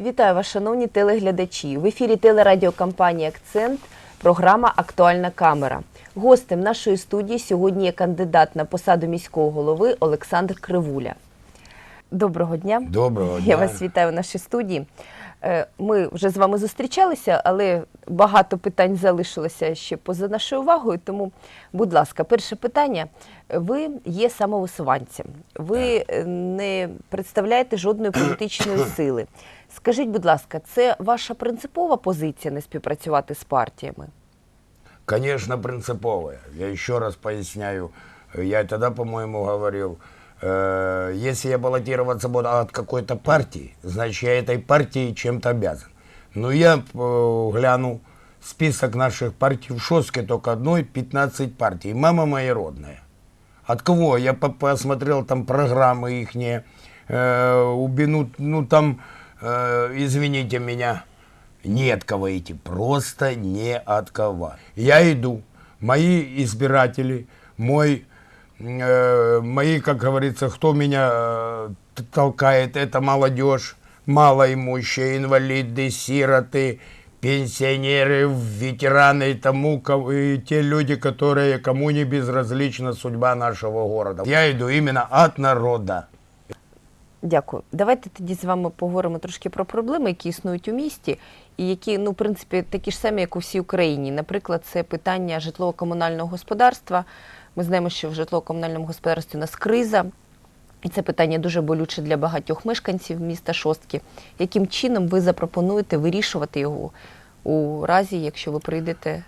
Вітаю вас, шановні телеглядачі. В ефірі телерадіокомпанії Акцент. Програма Актуальна камера. Гостем нашої студії сьогодні є кандидат на посаду міського голови Олександр Кривуля. Доброго дня. Доброго дня. Я вас вітаю в нашій студії. Е, Ми вже з вами зустрічалися, але багато питань залишилося ще поза нашою увагою. Тому, будь ласка, перше питання. Ви є самовисуванцем. Ви е, не представляєте жодної політичної сили. Скажіть, будь ласка, це ваша принципова позиція не співпрацювати з партіями? Конечно, принциповая. Я еще раз поясняю. Я тогда, по-моему, говорил, э, если я баллотироваться буду от какой-то партии, значит, я этой партии чем-то обязан. Но я э, гляну список наших партий в Шоске только одной, 15 партий. Мама моя родная. От кого? Я по- посмотрел там программы их, э, убинут, ну там, э, извините меня, не от кого идти, просто не от кого. Я иду, мои избиратели, мой, э, мои, как говорится, кто меня э, т- толкает, это молодежь, малоимущие, инвалиды, сироты, пенсионеры, ветераны и тому, ко- и те люди, которые, кому не безразлична судьба нашего города. Я иду именно от народа. Дякую. Давайте тоді з вами поговоримо трошки про проблеми, які існують у місті, і які, ну, в принципі, такі ж самі, як у всій Україні. Наприклад, це питання житлово-комунального господарства. Ми знаємо, що в житлово-комунальному господарстві у нас криза. І це питання дуже болюче для багатьох мешканців міста Шостки. Яким чином ви запропонуєте вирішувати його у разі, якщо ви прийдете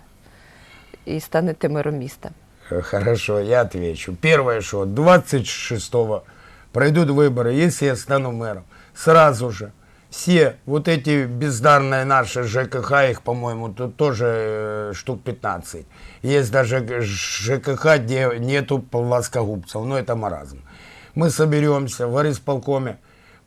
і станете мером міста? Э, Хорошо, я отвечу. Первое, что 26-го пройдут выборы, если я стану мэром, сразу же все вот эти бездарные наши ЖКХ, их, по-моему, тут тоже э, штук 15. Есть даже ЖКХ, где нету плоскогубцев, но это маразм. Мы соберемся в горисполкоме,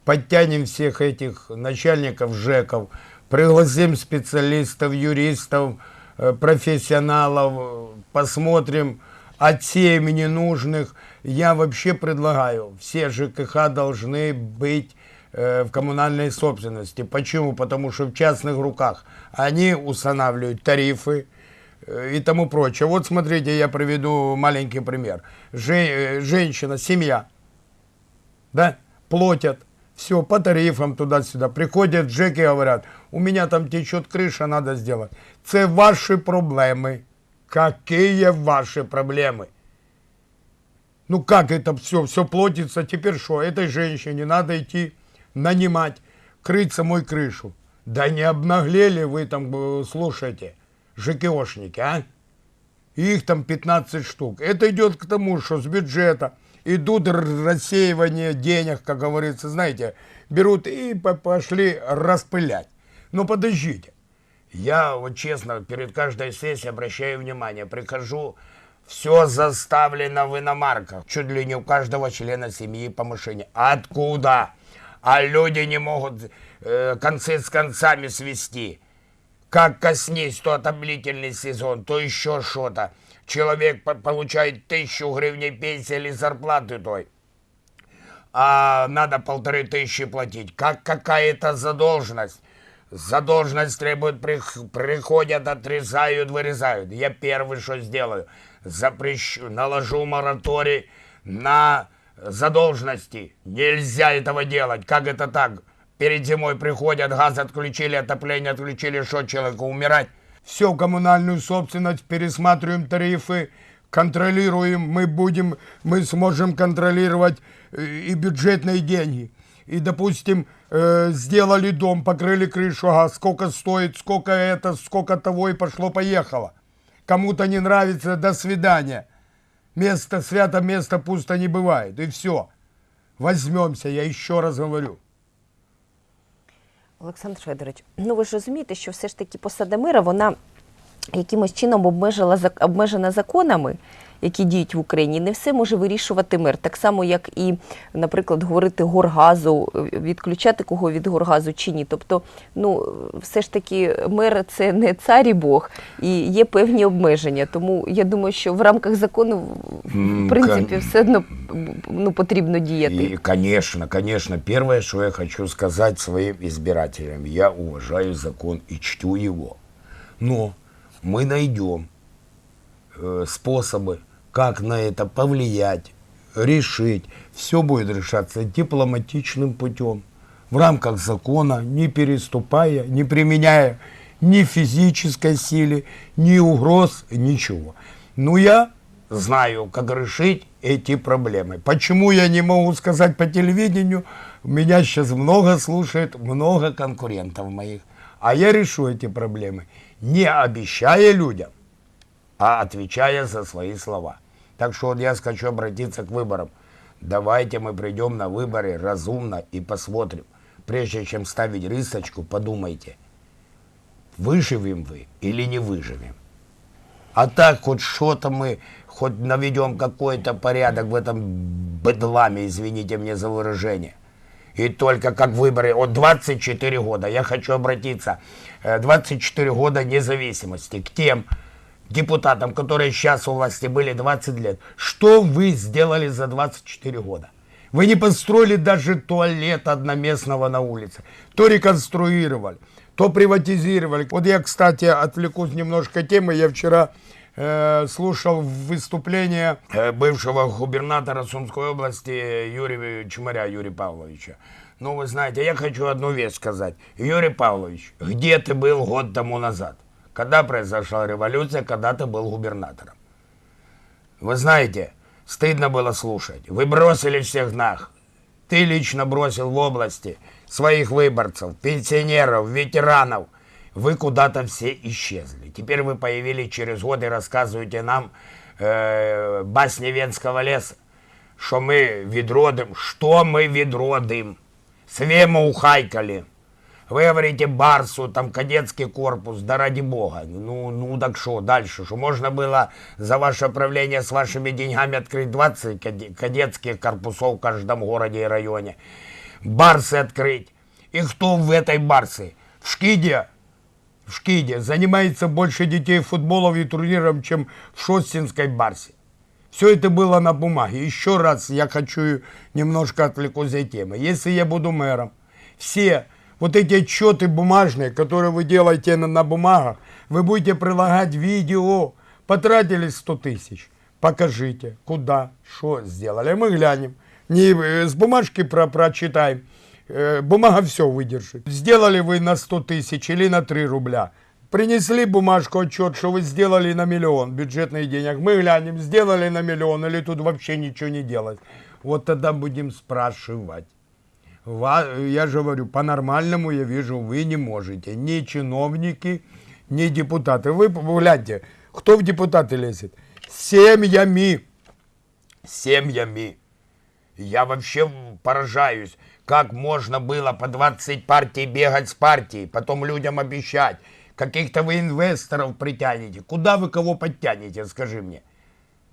подтянем всех этих начальников ЖЭКов, пригласим специалистов, юристов, э, профессионалов, посмотрим, отсеем ненужных. Я вообще предлагаю, все ЖКХ должны быть в коммунальной собственности. Почему? Потому что в частных руках они устанавливают тарифы, э, и тому прочее. Вот смотрите, я приведу маленький пример. Э, женщина, семья, да, платят, все, по тарифам туда-сюда. Приходят джеки и говорят, у меня там течет крыша, надо сделать. Це ваши проблемы. Какие ваши проблемы? Ну как это все, все платится, теперь что, этой женщине надо идти нанимать, крыть самой крышу. Да не обнаглели вы там, э, слушайте, ЖКОшники, а? Их там 15 штук. Это идет к тому, что с бюджета идут рассеивание денег, как говорится, знаете, берут и по- пошли распылять. Но подождите. Я вот честно перед каждой сессией обращаю внимание, прихожу, все заставлено в иномарках, чуть ли не у каждого члена семьи по машине. Откуда? А люди не могут э, концы с концами свести. Как коснись, то отоплительный сезон, то еще что-то. Человек по- получает тысячу гривней пенсии или зарплаты той, а надо полторы тысячи платить. Как какая-то задолженность. Задолженность требует, прих- приходят, отрезают, вырезают. Я первый, что сделаю, запрещу, наложу мораторий на задолженности. Нельзя этого делать. Как это так? Перед зимой приходят, газ отключили, отопление отключили, что человеку умирать? Все, коммунальную собственность, пересматриваем тарифы, контролируем, мы будем, мы сможем контролировать э, и бюджетные деньги. И, допустим, э, сделали дом, покрыли крышу, ага, сколько стоит, сколько это, сколько того, и пошло-поехало. Кому-то не нравится, до свидания. Место свято, место пусто не бывает. И все. Возьмемся, я еще раз говорю. Олександр Федорович, ну ви ж розумієте, що все ж таки посада мира, вона якимось чином обмежила, обмежена законами, які діють в Україні, не все може вирішувати мер. Так само, як і, наприклад, говорити горгазу, е, відключати кого від горгазу чи ні. Тобто, ну все ж таки, мер це не цар і Бог, і є певні обмеження. Тому я думаю, що в рамках закону, в М, принципі, кон- все одно ну, потрібно діяти. И, конечно, конечно, первое, что я хочу сказать своим избирателям, я уважаю закон и чту его. Но мы найдем э, способы, как на это повлиять, решить. Все будет решаться дипломатичным путем, в рамках закона, не переступая, не применяя ни физической силы, ни угроз, ничего. Но я знаю, как решить эти проблемы. Почему я не могу сказать по телевидению? Меня сейчас много слушает, много конкурентов моих. А я решу эти проблемы, не обещая людям, а отвечая за свои слова. Так что вот я хочу обратиться к выборам. Давайте мы придем на выборы разумно и посмотрим. Прежде чем ставить рисочку, подумайте, выживем вы или не выживем. А так хоть что-то мы, хоть наведем какой-то порядок в этом бедламе, извините мне за выражение. И только как выборы, от 24 года, я хочу обратиться, э, 24 года независимости к тем депутатам, которые сейчас у власти были 20 лет. Что вы сделали за 24 года? Вы не построили даже туалет одноместного на улице. То реконструировали, то приватизировали. Вот я, кстати, отвлекусь немножко темы. Я вчера э, слушал выступление э, бывшего губернатора Сумской области Юрия Чмаря Юрия Павловича. Ну, вы знаете, я хочу одну вещь сказать. Юрий Павлович, где ты был год тому назад? Когда произошла революция, когда ты был губернатором? Вы знаете, стыдно было слушать. Вы бросили всех нах. Ты лично бросил в области своих выборцев, пенсионеров, ветеранов. Вы куда-то все исчезли. Теперь вы появились через год и рассказываете нам э, басни Венского леса, що ми відродим. Що ми відродим? Свему ухайкали. Вы говорите Барсу, там кадетский корпус, да ради бога. Ну, ну так что, дальше? Что можно было за ваше правление с вашими деньгами открыть 20 каде- кадетских корпусов в каждом городе и районе? Барсы открыть. И кто в этой Барсе? В Шкиде в Шкиде занимается больше детей футболом и турниром, чем в Шостинской Барсе. Все это было на бумаге. Еще раз я хочу немножко отвлекусь от темы. Если я буду мэром, все вот эти отчеты бумажные, которые вы делаете на, на бумагах, вы будете прилагать видео. Потратили 100 тысяч. Покажите, куда, что сделали. Мы глянем. Не э, с бумажки про прочитаем. Э, Бумага все выдержит. Сделали вы на 100 тысяч или на 3 рубля. Принесли бумажку, отчет, что вы сделали на миллион бюджетных денег. Мы глянем, сделали на миллион или тут вообще ничего не делать. Вот тогда будем спрашивать. Я же говорю, по-нормальному я вижу, вы не можете. Ни чиновники, ни депутаты. Вы гляньте, кто в депутаты лезет? Семьями. Семьями. Я вообще поражаюсь, как можно было по 20 партий бегать с партией, потом людям обещать. Каких-то вы инвесторов притянете. Куда вы кого подтянете, скажи мне,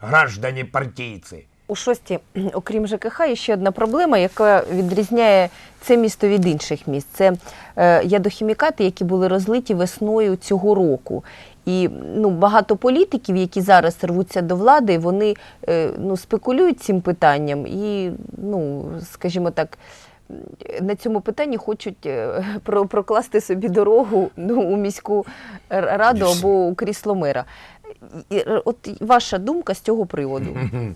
граждане партийцы? У шості, окрім ЖКХ, є ще одна проблема, яка відрізняє це місто від інших міст. Це е, ядохімікати, які були розлиті весною цього року. І ну, багато політиків, які зараз рвуться до влади, вони е, ну, спекулюють цим питанням і, ну, скажімо так, на цьому питанні хочуть е, прокласти собі дорогу ну, у міську раду або у крісло мера. І, е, От ваша думка з цього приводу?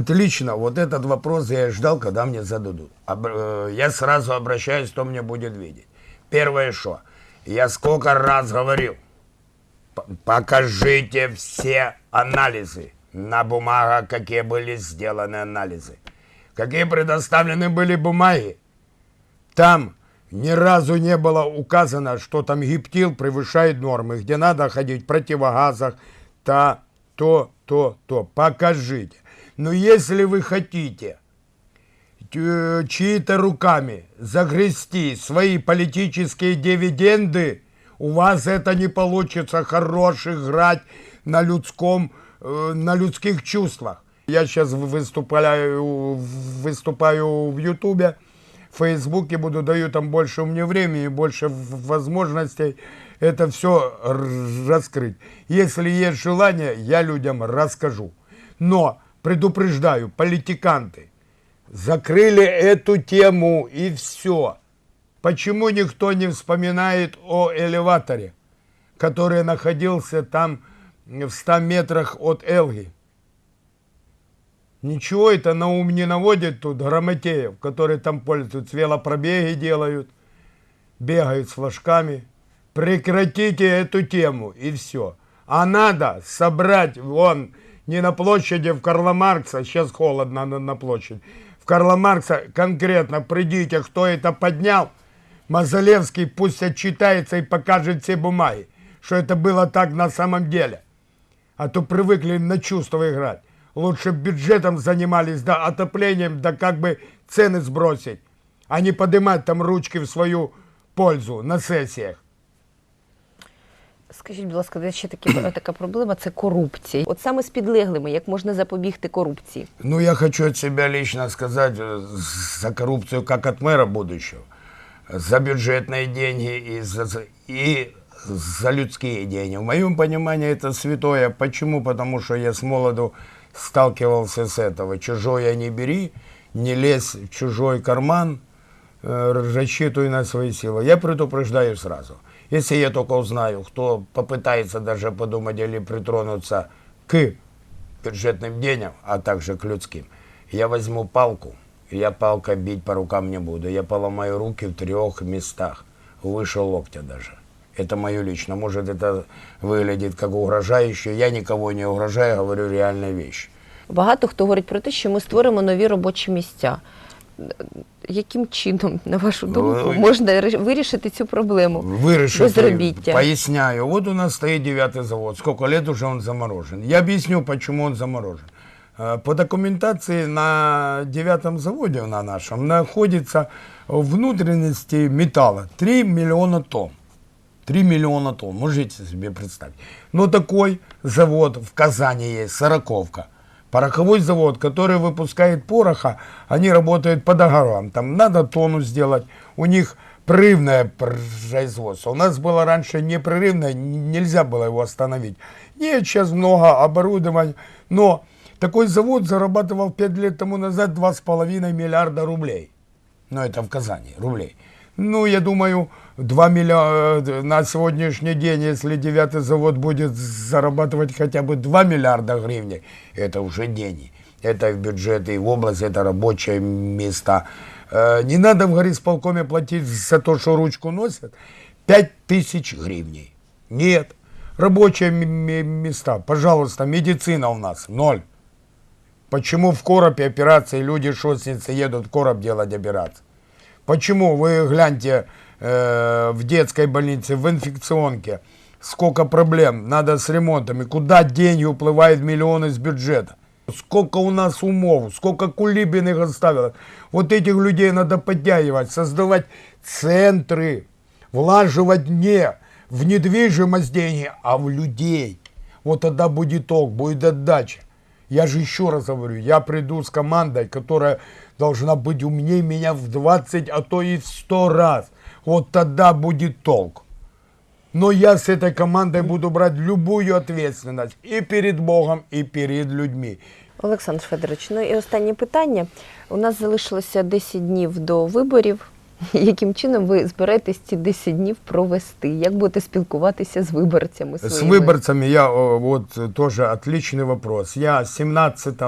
Отлично. Вот этот вопрос я ждал, когда мне зададут. Э, Я сразу обращаюсь, кто мне будет видеть. Первое что? Я сколько раз говорил, покажите все анализы на бумагах, какие были сделаны анализы. Какие предоставлены были бумаги. Там ни разу не было указано, что там гептил превышает нормы, где надо ходить в противогазах, та, то, то, то. Покажите. Но если вы хотите чьи-то руками загрести свои политические дивиденды, у вас это не получится хорош играть на людском э, на людских чувствах. Я сейчас выступаю, выступаю в Ютубе, в Фейсбуке буду, даю там больше мне времени, больше возможностей это все раскрыть. Если есть желание, я людям расскажу. Но предупреждаю, политиканты, закрыли эту тему и все. Почему никто не вспоминает о элеваторе, который находился там в 100 метрах от Элги? Ничего это на ум не наводит тут грамотеев, которые там пользуются, велопробеги делают, бегают с флажками. Прекратите эту тему и все. А надо собрать вон не на площади в Карла Маркса, сейчас холодно на, на площади, в Карла Маркса конкретно придите, кто это поднял, Мазалевский пусть отчитается и покажет все бумаги, что это было так на самом деле. А то привыкли на чувства играть. Лучше бюджетом занимались, да отоплением, да как бы цены сбросить, а не поднимать там ручки в свою пользу на сессиях. Скажіть, будь ласка, де ще такі, така проблема це корупція. От саме з підлеглими, як можна запобігти корупції? Ну, я хочу от себя лично сказать э, за коррупцию как от мэра будущего. За бюджетные деньги и за, и за людские деньги. В моем понимании это святое. Почему? Потому что я с молоду сталкивался с этого. Чужое не бери, не лезь в чужой карман, э, рассчитывай на свои силы. Я предупреждаю сразу. Если я только узнаю, кто попытается даже подумать или притронуться к бюджетным деньгам, а также к людским, я возьму палку, и я палкой бить по рукам не буду. Я поломаю руки в трех местах, выше локтя даже. Это мое лично. Может, это выглядит как угрожающе. Я никого не угрожаю, говорю реальные вещи. Багато хто говорить про те, що ми створимо нові робочі місця. Яким чином, на вашу думку, Ну, можна ре- вирішити цю проблему? Вырежет. Безработица. Поясняю. Вот у нас стоит девятый завод. Сколько лет уже он заморожен. Я объясню, почему он заморожен. Э, По документации на девятом заводе на нашем находится внутренности металла 3 миллиона тонн. 3 миллиона тонн, можете себе представить. Но такой завод в Казани есть, Сороковка. Пороховой завод, который выпускает пороха, они работают по договорам. Там надо тонну сделать. У них прерывное производство. У нас было раньше непрерывное, нельзя было его остановить. Нет, сейчас много оборудования. Но такой завод зарабатывал 5 лет тому назад 2,5 миллиарда рублей. Ну, это в Казани, рублей. Ну, я думаю, 2 миллиарда на сегодняшний день, если девятый завод будет зарабатывать хотя бы 2 миллиарда гривен, это уже деньги. Это в бюджет и в область, это рабочие места. Э, Не надо в горисполкоме платить за то, что ручку носят, 5 тысяч гривней. Нет. Рабочие места, пожалуйста, медицина у нас ноль. Почему в коробе операции люди шостницы едут в короб делать операции? Почему? Вы гляньте э, в детской больнице, в инфекционке, сколько проблем, надо с ремонтами, куда деньги уплывают миллионы из бюджета. Сколько у нас умов, сколько кулибиных оставило. Вот этих людей надо подтягивать, создавать центры, влаживать не в недвижимость деньги, а в людей. Вот тогда будет толк, будет отдача. Я же еще раз говорю, я приду с командой, которая должна быть умнее меня в 20, а то и в 100 раз. Вот тогда будет толк. Но я с этой командой буду брать любую ответственность и перед Богом, и перед людьми. Олександр Федорович, ну і останнє питання. У нас залишилося 10 днів до виборів. Яким чином ви збираєтесь ці 10 днів провести? Як будете спілкуватися з виборцями С своїми? выборцами я, о, вот э, тоже отличный вопрос. Я 17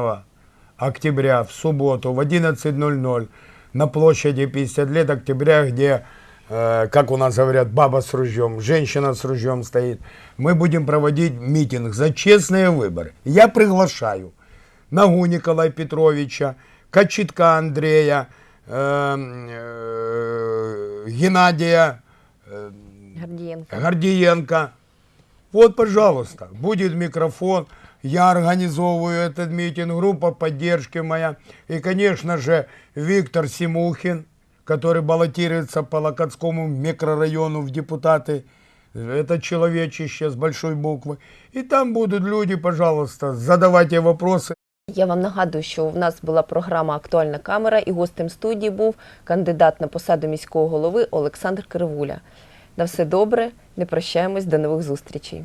октября в субботу в 11.00 на площади 50 лет октября, где, э, как у нас говорят, баба с ружьем, женщина с ружьем стоит, мы будем проводить митинг за честные выборы. Я приглашаю Нагу Николая Петровича, Кочетка Андрея, э, э, Геннадия, э, Гордієнка. Гордиенко. Вот, пожалуйста, будет микрофон Я организовываю этот митинг, группа поддержки моя. И, конечно же, Виктор Симухин, который баллотируется по Локотскому микрорайону в депутаты это человечище с большой буквы. И там будут люди, пожалуйста, задавайте вопросы. Я вам нагадую, що в нас була програма Актуальна камера і гостем студії був кандидат на посаду міського голови Олександр Кривуля. На все добре, не прощаємось, до нових зустрічей.